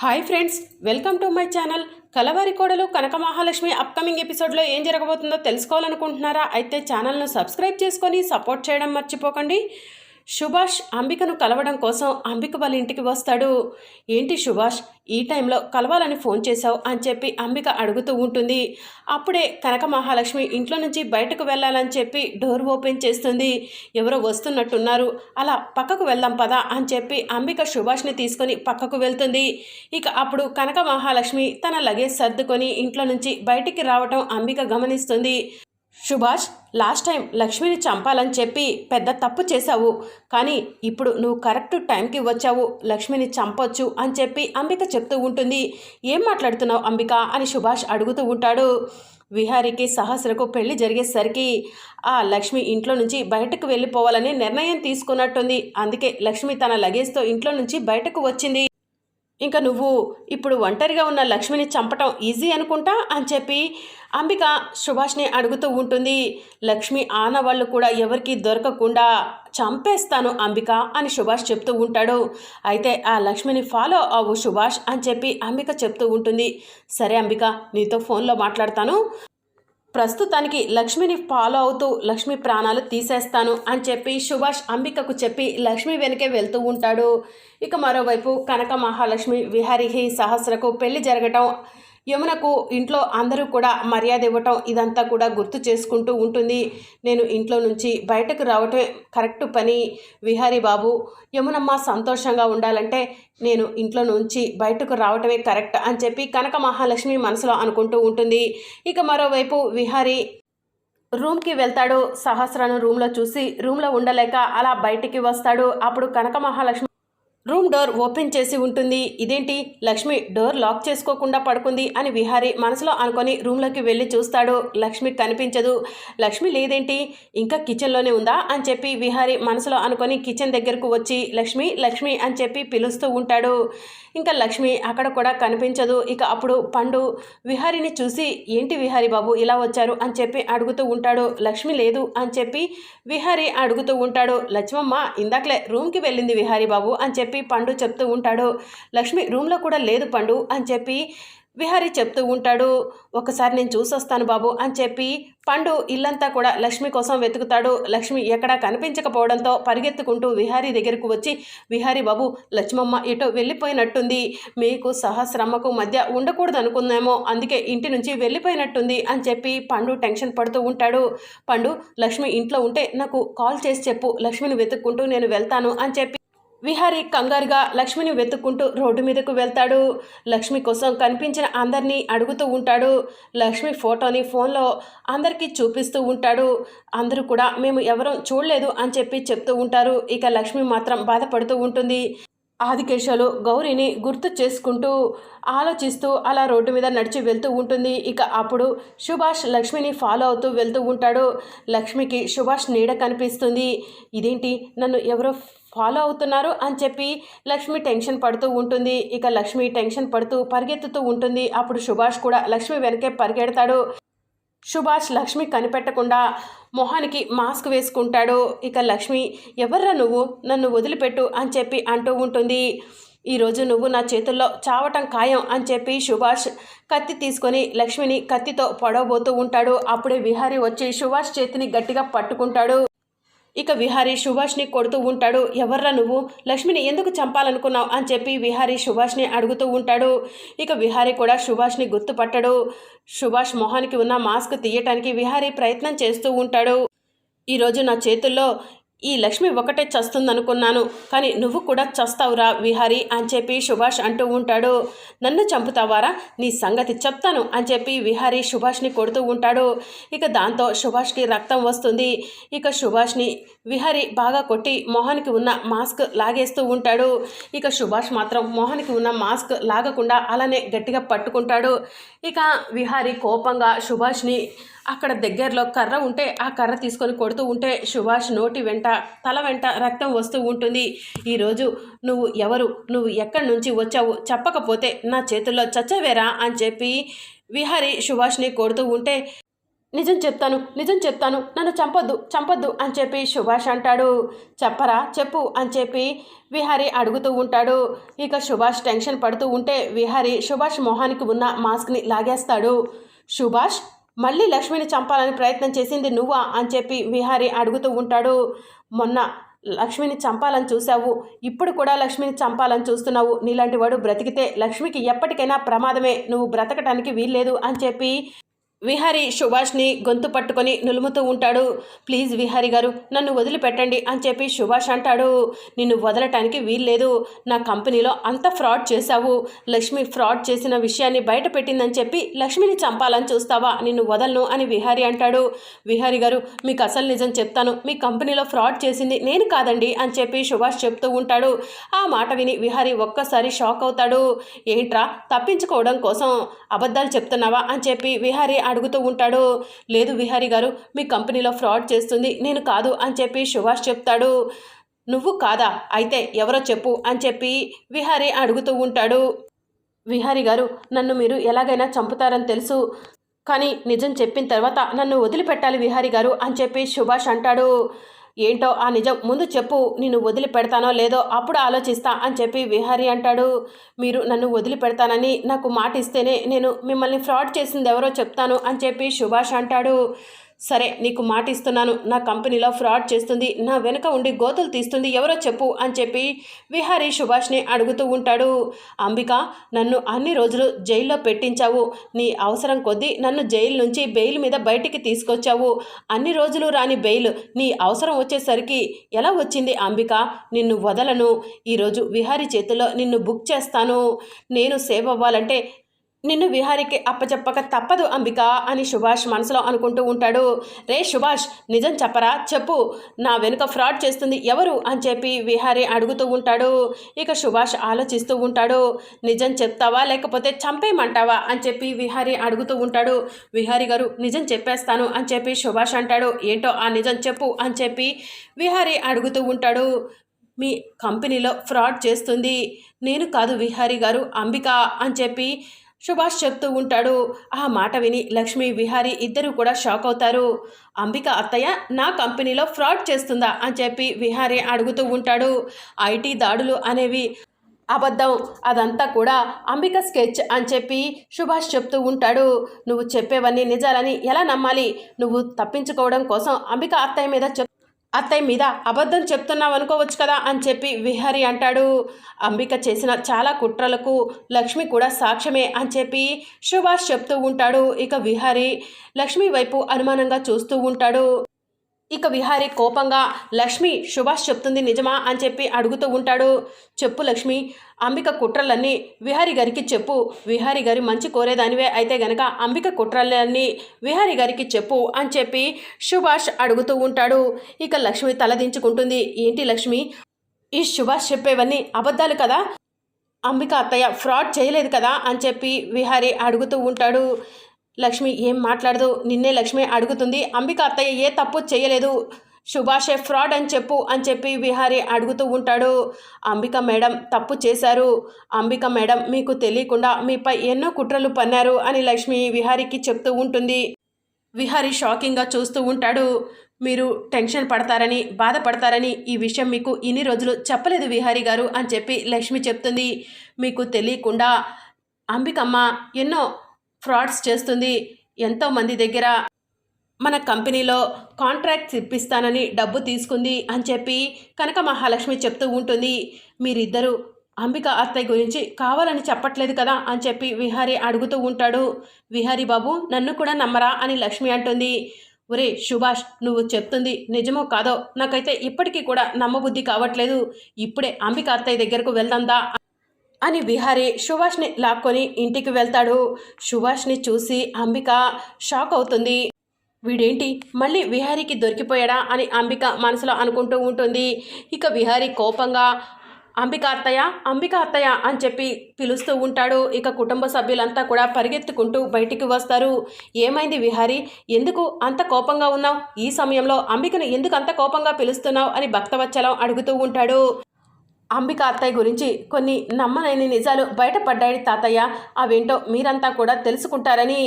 Hi friends welcome to my channel. Kalavari Kodalu Kanaka Mahalakshmi upcoming ఎపిసోడ్లో ఏం జరగబోతుందో తెలుసుకోవాలనుకుంటున్నారా? అయితే ఛానల్ను సబ్స్క్రైబ్ చేసుకొని సపోర్ట్ చేయడం మర్చిపోకండి. సుభాష్ అంబికను కలవడం కోసం అంబిక వాళ్ళ ఇంటికి వస్తాడు. ఏంటి సుభాష్ ఈ టైంలో కలవాలని ఫోన్ చేశావు అని చెప్పి అంబిక అడుగుతూ ఉంటుంది. అప్పుడే కనక మహాలక్ష్మి ఇంట్లో నుంచి బయటకు వెళ్ళాలని చెప్పి డోర్ ఓపెన్ చేస్తుంది. ఎవరో వస్తున్నట్టున్నారు. అలా పక్కకు వెళ్దాం పదా అని చెప్పి అంబిక సుభాష్ని తీసుకొని పక్కకు వెళ్తుంది. ఇక అప్పుడు కనక మహాలక్ష్మి తన లగేజ్ సర్దుకొని ఇంట్లో నుంచి బయటికి రావటం అంబిక గమనిస్తుంది. సుభాష్ లాస్ట్ టైం లక్ష్మిని చంపాలని చెప్పి పెద్ద తప్పు చేశావు. కానీ ఇప్పుడు నువ్వు కరెక్ట్ టైంకి వచ్చావు. లక్ష్మిని చంపొచ్చు అని చెప్పి అంబిక చెప్తూ ఉంటుంది. ఏం మాట్లాడుతున్నావు అంబిక? అని సుభాష్ అడుగుతూ ఉంటాడు. విహారికి సహస్రకు పెళ్ళి జరిగేసరికి ఆ లక్ష్మి ఇంట్లో నుంచి బయటకు వెళ్ళిపోవాలని నిర్ణయం తీసుకున్నట్టుంది. అందుకే లక్ష్మి తన లగేజ్తో ఇంట్లో నుంచి బయటకు వచ్చింది. ఇంకా నువ్వు ఇప్పుడు ఒంటరిగా ఉన్న లక్ష్మిని చంపటం ఈజీ అనుకుంటా అని చెప్పి అంబిక సుభాష్ని అడుగుతూ ఉంటుంది. లక్ష్మి ఆనవాళ్ళు కూడా ఎవరికి దొరకకుండా చంపేస్తాను అంబిక అని సుభాష్ చెప్తూ ఉంటాడు. అయితే ఆ లక్ష్మిని ఫాలో అవ్వు సుభాష్ అని చెప్పి అంబిక చెప్తూ ఉంటుంది. సరే అంబిక నీతో ఫోన్లో మాట్లాడతాను. ప్రస్తుతానికి లక్ష్మిని ఫాలో అవుతూ లక్ష్మి ప్రాణాలు తీసేస్తాను అని చెప్పి సుభాష్ అంబికకు చెప్పి లక్ష్మి వెనకే వెళ్తూ ఉంటాడు. ఇక మరోవైపు కనక మహాలక్ష్మి విహారికి సహస్రకు పెళ్ళి జరగటం యమునకు ఇంట్లో అందరూ కూడా మర్యాద ఇవ్వటం ఇదంతా కూడా గుర్తు చేసుకుంటూ ఉంటుంది. నేను ఇంట్లో నుంచి బయటకు రావటమే కరెక్ట్ పని. విహారీ బాబు యమునమ్మ సంతోషంగా ఉండాలంటే నేను ఇంట్లో నుంచి బయటకు రావటమే కరెక్ట్ అని చెప్పి కనక మహాలక్ష్మి మనసులో అనుకుంటూ ఉంటుంది. ఇక మరోవైపు విహారీ రూమ్కి వెళ్తాడు. సహస్రను రూమ్లో చూసి రూమ్లో ఉండలేక అలా బయటికి వస్తాడు. అప్పుడు Kanaka Mahalakshmi room door open చేసి ఉంటుంది. ఇదేంటి? లక్ష్మి డోర్ లాక్ చేసుకోకుండా పడుకుంది అని విహారీ మనసులో అనుకొని రూమ్లోకి వెళ్ళి చూస్తాడు. లక్ష్మి కనిపించదు. లక్ష్మి లేదేంటి? ఇంకా కిచెన్లోనే ఉందా? అని చెప్పి విహారీ మనసులో అనుకొని కిచెన్ దగ్గరకు వచ్చి లక్ష్మి లక్ష్మి అని చెప్పి పిలుస్తూ ఉంటాడు. ఇంకా లక్ష్మి అక్కడ కూడా కనిపించదు. ఇక అప్పుడు పండు విహారీని చూసి ఏంటి విహారీ బాబు ఇలా వచ్చారు? అని చెప్పి అడుగుతూ ఉంటాడు. లక్ష్మి లేదు అని చెప్పి విహారీ అడుగుతూ ఉంటాడు. లక్ష్మమ్మ ఇందాకలే రూమ్కి వెళ్ళింది విహారీ బాబు అని చెప్పి పండు చెప్తూ ఉంటాడు. లక్ష్మి రూమ్లో కూడా లేదు పండు అని చెప్పి విహారీ చెప్తూ ఉంటాడు. ఒకసారి నేను చూసొస్తాను బాబు అని చెప్పి పండు ఇల్లంతా కూడా లక్ష్మి కోసం వెతుకుతాడు. లక్ష్మి ఎక్కడా కనిపించకపోవడంతో పరిగెత్తుకుంటూ విహారీ దగ్గరకు వచ్చి విహారీ బాబు లక్ష్మమ్మ ఎటో వెళ్ళిపోయినట్టుంది. మీకు సహస్రమ్మకు మధ్య ఉండకూడదు అనుకున్నామో అందుకే ఇంటి నుంచి వెళ్ళిపోయినట్టుంది అని చెప్పి పండు టెన్షన్ పడుతూ ఉంటాడు. పండు లక్ష్మి ఇంట్లో ఉంటే నాకు కాల్ చేసి చెప్పు. లక్ష్మిని వెతుక్కుంటూ నేను వెళ్తాను అని చెప్పి విహారీ కంగారుగా లక్ష్మిని వెతుక్కుంటూ రోడ్డు మీదకు వెళ్తాడు. లక్ష్మి కోసం కనిపించిన అందరినీ అడుగుతూ ఉంటాడు. లక్ష్మి ఫోటోని ఫోన్లో అందరికీ చూపిస్తూ ఉంటాడు. అందరూ కూడా మేము ఎవరూ చూడలేదు అని చెప్పి చెప్తూ ఉంటారు. ఇక లక్ష్మి మాత్రం బాధపడుతూ ఉంటుంది. ఆదికేశాలు గౌరీని గుర్తు చేసుకుంటూ ఆలోచిస్తూ అలా రోడ్డు మీద నడిచి వెళ్తూ ఉంటుంది. ఇక అప్పుడు సుభాష్ లక్ష్మిని ఫాలో అవుతూ వెళ్తూ ఉంటాడు. లక్ష్మికి సుభాష్ నీడ కనిపిస్తుంది. ఇదేంటి? నన్ను ఎవరో ఫాలో అవుతున్నారు అని చెప్పి లక్ష్మి టెన్షన్ పడుతూ ఉంటుంది. ఇక లక్ష్మి టెన్షన్ పడుతూ పరిగెత్తుతూ ఉంటుంది. అప్పుడు సుభాష్ కూడా లక్ష్మి వెనకే పరిగెడతాడు. సుభాష్ లక్ష్మి కనిపెట్టకుండా మొహానికి మాస్క్ వేసుకుంటాడు. ఇక లక్ష్మి ఎవర్రా నువ్వు? నన్ను వదిలిపెట్టు అని చెప్పి అంటూ ఉంటుంది. ఈరోజు నువ్వు నా చేతుల్లో చావటం ఖాయం అని చెప్పి సుభాష్ కత్తి తీసుకొని లక్ష్మిని కత్తితో పొడవబోతూ ఉంటాడు. అప్పుడే విహారీ వచ్చి సుభాష్ చేతిని గట్టిగా పట్టుకుంటాడు. ఇక విహారీ సుభాష్ని కొడుతూ ఉంటాడు. ఎవర్రా నువ్వు? లక్ష్మిని ఎందుకు చంపాలనుకున్నావు? అని చెప్పి విహారీ సుభాష్ని అడుగుతూ ఉంటాడు. ఇక విహారీ కూడా సుభాష్ని గుర్తుపట్టడు. సుభాష్ మొహానికి ఉన్న మాస్క్ తీయటానికి విహారీ ప్రయత్నం చేస్తూ ఉంటాడు. ఈరోజు నా చేతుల్లో ఈ లక్ష్మి ఒకటే చస్తుందనుకున్నాను కానీ నువ్వు కూడా చస్తావురా విహారీ అని చెప్పి సుభాష్ అంటూ ఉంటాడు. నన్ను చంపుతావారా? నీ సంగతి చెప్తాను అని చెప్పి విహారీ సుభాష్ని కొడుతూ ఉంటాడు. ఇక దాంతో సుభాష్కి రక్తం వస్తుంది. ఇక సుభాష్ని విహారీ బాగా కొట్టి మొహానికి ఉన్న మాస్క్ లాగేస్తూ ఉంటాడు. ఇక సుభాష్ మాత్రం మొహానికి ఉన్న మాస్క్ లాగకుండా అలానే గట్టిగా పట్టుకుంటాడు. ఇక విహారీ కోపంగా సుభాష్ని అక్కడ దగ్గరలో కర్ర ఉంటే ఆ కర్ర తీసుకొని కొడుతూ ఉంటే సుభాష్ నోటి వెంట తల వెంట రక్తం వస్తూ ఉంటుంది. ఈరోజు నువ్వు ఎవరు? నువ్వు ఎక్కడి నుంచి వచ్చావు? చెప్పకపోతే నా చేతుల్లో చచ్చవేరా అని చెప్పి విహారీ సుభాష్ని కొడుతూ ఉంటే నిజం చెప్తాను నిజం చెప్తాను నన్ను చంపొద్దు చంపొద్దు అని చెప్పి సుభాష్ అంటాడు. చెప్పరా చెప్పు అని చెప్పి విహారి అడుగుతూ ఉంటాడు. ఇక సుభాష్ టెన్షన్ పడుతూ ఉంటే విహారి సుభాష్ మొహానికి ఉన్న మాస్క్ని లాగేస్తాడు. సుభాష్ మళ్ళీ లక్ష్మిని చంపాలని ప్రయత్నం చేసింది నువ్వా అని చెప్పి విహారి అడుగుతూ ఉంటాడు. మొన్న లక్ష్మిని చంపాలని చూసావు ఇప్పుడు కూడా లక్ష్మిని చంపాలని చూస్తున్నావు. నీలాంటి వాడు బ్రతికితే లక్ష్మికి ఎప్పటికైనా ప్రమాదమే. నువ్వు బ్రతకటానికి వీల్లేదు అని చెప్పి విహారి సుభాష్ని గొంతు పట్టుకొని నులుముతూ ఉంటాడు. ప్లీజ్ విహారి గారు నన్ను వదిలిపెట్టండి అని చెప్పి సుభాష్ అంటాడు. నిన్ను వదలటానికి వీల్లేదు. నా కంపెనీలో అంత ఫ్రాడ్ చేశావు. లక్ష్మి ఫ్రాడ్ చేసిన విషయాన్ని బయట పెట్టిందని చెప్పి లక్ష్మిని చంపాలని చూస్తావా? నిన్ను వదలను అని విహారి అంటాడు. విహారి గారు మీకు అసలు నిజం చెప్తాను. మీ కంపెనీలో ఫ్రాడ్ చేసింది నేను కాదండి అని చెప్పి సుభాష్ చెప్తూ ఉంటాడు. ఆ మాట విని విహారి ఒక్కసారి షాక్ అవుతాడు. ఏంట్రా తప్పించుకోవడం కోసం అబద్ధాలు చెప్తున్నావా? అని చెప్పి విహారి అడుగుతూ ఉంటాడు లేదు విహారి గారు మీ కంపెనీలో ఫ్రాడ్ చేస్తుంది నేను కాదు అని చెప్పి సుభాష్ చెప్తాడు. నువ్వు కాదా? అయితే ఎవరో చెప్పు అని చెప్పి విహారి అడుగుతూ ఉంటాడు. విహారి గారు నన్ను మీరు ఎలాగైనా చంపుతారని తెలుసు కానీ నిజం చెప్పిన తర్వాత నన్ను వదిలిపెట్టాలి విహారి గారు అని చెప్పి సుభాష్ అంటాడు. ఏంటో ఆ నిజం ముందు చెప్పు నేను వదిలిపెడతానో లేదో అప్పుడు ఆలోచిస్తా అని చెప్పి విహారి అంటాడు. మీరు నన్ను వదిలిపెడతానని నాకు మాట ఇస్తేనే నేను మిమ్మల్ని ఫ్రాడ్ చేసింది ఎవరో చెప్తాను అని చెప్పి సుభాష్ అంటాడు. సరే నీకు మాట ఇస్తున్నాను నా కంపెనీలో ఫ్రాడ్ చేస్తుంది. నా వెనుక ఉండి గోతులు తీస్తుంది. ఎవరో చెప్పు అని చెప్పి విహారీ సుభాష్ని అడుగుతూ ఉంటాడు. అంబిక నన్ను అన్ని రోజులు జైల్లో పెట్టించావు. నీ అవసరం కొద్దీ నన్ను జైలు నుంచి బెయిల్ మీద బయటికి తీసుకొచ్చావు. అన్ని రోజులు రాని బెయిల్. నీ అవసరం వచ్చేసరికి ఎలా వచ్చింది అంబిక? నిన్ను వదలను. ఈరోజు విహారీ చేతిలో నిన్ను బుక్ చేస్తాను. నేను సేవ్ అవ్వాలంటే నిన్ను విహారికి అప్పచెప్పక తప్పదు అంబిక అని సుభాష్ మనసులో అనుకుంటూ ఉంటాడు. రే సుభాష్ నిజం చెప్పరా? చెప్పు. నా వెనుక ఫ్రాడ్ చేస్తుంది ఎవరు? అని చెప్పి విహారి అడుగుతూ ఉంటాడు. ఇక సుభాష్ ఆలోచిస్తూ ఉంటాడు. నిజం చెప్తావా? లేకపోతే చంపేయమంటావా? అని చెప్పి విహారి అడుగుతూ ఉంటాడు. విహారి గారు నిజం చెప్పేస్తాను అని చెప్పి సుభాష్ అంటాడు. ఏంటో ఆ నిజం చెప్పు అని చెప్పి విహారి అడుగుతూ ఉంటాడు. మీ కంపెనీలో ఫ్రాడ్ చేస్తుంది. నేను కాదు విహారి గారు అంబిక అని చెప్పి సుభాష్ చెప్తూ ఉంటాడు ఆ మాట విని లక్ష్మి విహారీ ఇద్దరు కూడా షాక్ అవుతారు. అంబిక అత్తయ్య నా కంపెనీలో ఫ్రాడ్ చేస్తుందా? అని చెప్పి విహారీ అడుగుతూ ఉంటాడు. ఐటీ దాడులు అనేవి అబద్ధం. అదంతా కూడా అంబిక స్కెచ్ అని చెప్పి సుభాష్ చెప్తూ ఉంటాడు. నువ్వు చెప్పేవన్నీ నిజాలని ఎలా నమ్మాలి? నువ్వు తప్పించుకోవడం కోసం అంబిక అత్తయ్య మీద అత్తయ్య మీద అబద్ధం చెప్తున్నావు అనుకోవచ్చు కదా అని చెప్పి విహారి అంటాడు. అంబిక చేసిన చాలా కుట్రలకు లక్ష్మి కూడా సాక్ష్యమే అని చెప్పి సుభాష్ చెప్తూ ఉంటాడు. ఇక విహారి లక్ష్మి వైపు అనుమానంగా చూస్తూ ఉంటాడు. ఇక విహారి కోపంగా లక్ష్మి సుభాష్ చెప్తుంది నిజమా అని చెప్పి అడుగుతూ ఉంటాడు. చెప్పు లక్ష్మి అంబిక కుట్రలన్నీ విహారి గారికి చెప్పు. విహారి గారి మంచి కోరేదానివే అయితే గనక అంబిక కుట్రలన్నీ విహారి గారికి చెప్పు అని చెప్పి సుభాష్ అడుగుతూ ఉంటాడు. ఇక లక్ష్మి తలదించుకుంటుంది ఏంటి లక్ష్మి? ఈ సుభాష్ చెప్పేవన్నీ అబద్ధాలు కదా? అంబిక అత్తయ్య ఫ్రాడ్ చేయలేదు కదా? అని చెప్పి విహారి అడుగుతూ ఉంటాడు. లక్ష్మి ఏం మాట్లాడదు నిన్నే లక్ష్మి అడుగుతుంది అంబిక అత్తయ్య ఏ తప్పు చేయలేదు సుభాషే ఫ్రాడ్ అని చెప్పు అని చెప్పి విహారీ అడుగుతూ ఉంటాడు. అంబిక మేడం తప్పు చేశారు అంబిక మేడం మీకు తెలియకుండా మీపై ఎన్నో కుట్రలు పన్నారు అని లక్ష్మి విహారీకి చెప్తూ ఉంటుంది. విహారీ షాకింగ్గా చూస్తూ ఉంటాడు. మీరు టెన్షన్ పడతారని బాధపడతారని ఈ విషయం మీకు ఇన్ని రోజులు చెప్పలేదు విహారీ గారు అని చెప్పి లక్ష్మి చెప్తుంది. మీకు తెలియకుండా అంబికమ్మ ఎన్నో ఫ్రాడ్స్ చేస్తుంది. ఎంతోమంది దగ్గర మన కంపెనీలో కాంట్రాక్ట్స్ ఇప్పిస్తానని డబ్బు తీసుకుంది అని చెప్పి కనక మహాలక్ష్మి చెప్తూ ఉంటుంది. మీరిద్దరూ అంబిక అత్తయ్య గురించి కావాలని చెప్పట్లేదు కదా అని చెప్పి విహారి అడుగుతూ ఉంటాడు. విహారి బాబు నన్ను కూడా నమ్మరా అని లక్ష్మి అంటుంది. ఒరే సుభాష్ నువ్వు చెప్తుంది నిజమో కాదో నాకైతే ఇప్పటికీ కూడా నమ్మబుద్ధి కావట్లేదు. ఇప్పుడే అంబిక అత్తయ్య దగ్గరకు వెళ్దాందా? అని విహారి సుభాష్ని లాక్కొని ఇంటికి వెళ్తాడు. సుభాష్ని చూసి అంబిక షాక్ అవుతుంది. వీడేంటి? మళ్ళీ విహారీకి దొరికిపోయాడా అని అంబిక మనసులో అనుకుంటూ ఉంటుంది. ఇక విహారీ కోపంగా అంబిక అత్తయ్య అంబిక అత్తయ్య అని చెప్పి పిలుస్తూ ఉంటాడు. ఇక కుటుంబ సభ్యులంతా కూడా పరిగెత్తుకుంటూ బయటికి వస్తారు. ఏమైంది విహారి? ఎందుకు అంత కోపంగా ఉన్నావు? ఈ సమయంలో అంబికను ఎందుకు అంత కోపంగా పిలుస్తున్నావు? అని భక్తవచ్చలం అడుగుతూ ఉంటాడు. అంబిక అత్తయ్య గురించి కొన్ని నమ్మలేని నిజాలు బయటపడ్డాయి తాతయ్య. అవేంటో మీరంతా కూడా తెలుసుకుంటారని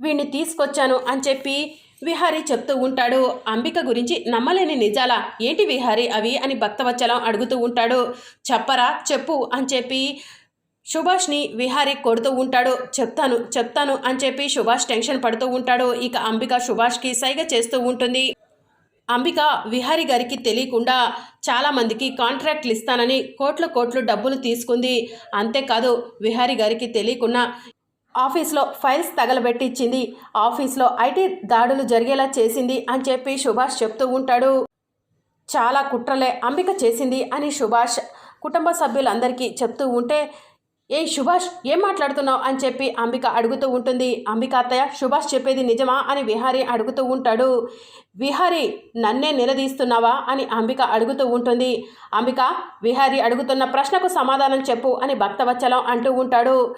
వీడిని తీసుకొచ్చాను అని చెప్పి విహారీ చెప్తూ ఉంటాడు. అంబిక గురించి నమ్మలేని నిజాలా? ఏంటి విహారీ అవి అని భక్తవచ్చలం అడుగుతూ ఉంటాడు. చెప్పరా చెప్పు అని చెప్పి సుభాష్ని విహారీ కొడుతూ ఉంటాడు. చెప్తాను చెప్తాను అని చెప్పి సుభాష్ టెన్షన్ పడుతూ ఉంటాడు. ఇక అంబిక సుభాష్కి సైగ చేస్తూ ఉంటుంది. అంబిక విహారీ గారికి తెలియకుండా చాలామందికి కాంట్రాక్ట్లు ఇస్తానని కోట్ల కోట్లు డబ్బులు తీసుకుంది. అంతేకాదు విహారీ గారికి తెలియకుండా ఆఫీస్లో ఫైల్స్ తగలబెట్టించింది. ఆఫీస్లో ఐటీ దాడులు జరిగేలా చేసింది అని చెప్పి సుభాష్ చెప్తూ ఉంటాడు. చాలా కుట్రలే అంబిక చేసింది అని సుభాష్ కుటుంబ సభ్యులందరికీ చెప్తూ ఉంటే ఏ సుభాష్ ఏం మాట్లాడుతున్నావు? అని చెప్పి అంబిక అడుగుతూ ఉంటుంది. అంబిక అత్తయ్య సుభాష్ చెప్పేది నిజమా? అని విహారీ అడుగుతూ ఉంటాడు. విహారీ నన్నే నిలదీస్తున్నావా? అని అంబిక అడుగుతూ ఉంటుంది. అంబిక విహారీ అడుగుతున్న ప్రశ్నకు సమాధానం చెప్పు అని భక్తవచ్చలం అంటూ ఉంటాడు.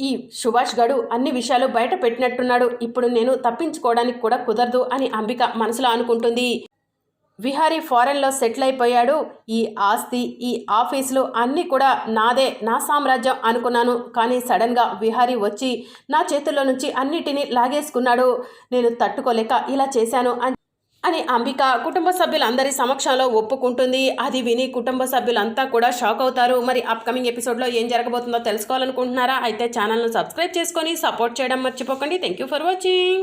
ఈ సుభాష్ గడు అన్ని విషయాలు బయట పెట్టినట్టున్నాడు. ఇప్పుడు నేను తప్పించుకోవడానికి కూడా కుదరదు అని అంబిక మనసులో అనుకుంటుంది. విహారీ ఫారెన్లో సెటిల్ అయిపోయాడు. ఈ ఆస్తి ఈ ఆఫీసులు అన్నీ కూడా నాదే నా సామ్రాజ్యం అనుకున్నాను. కానీ సడన్గా విహారీ వచ్చి నా చేతుల్లో నుంచి అన్నిటినీ లాగేసుకున్నాడు. నేను తట్టుకోలేక ఇలా చేశాను అని అని అంబిక కుటుంబ సభ్యులందరి సమక్షంలో ఒప్పుకుంటుంది. అది విని కుటుంబ సభ్యులంతా కూడా షాక్ అవుతారు. మరి అప్కమింగ్ ఎపిసోడ్లో ఏం జరగబోతుందో తెలుసుకోవాలనుకుంటున్నారా? అయితే ఛానల్ను సబ్స్క్రైబ్ చేసుకొని సపోర్ట్ చేయడం మర్చిపోకండి. Thank you for watching.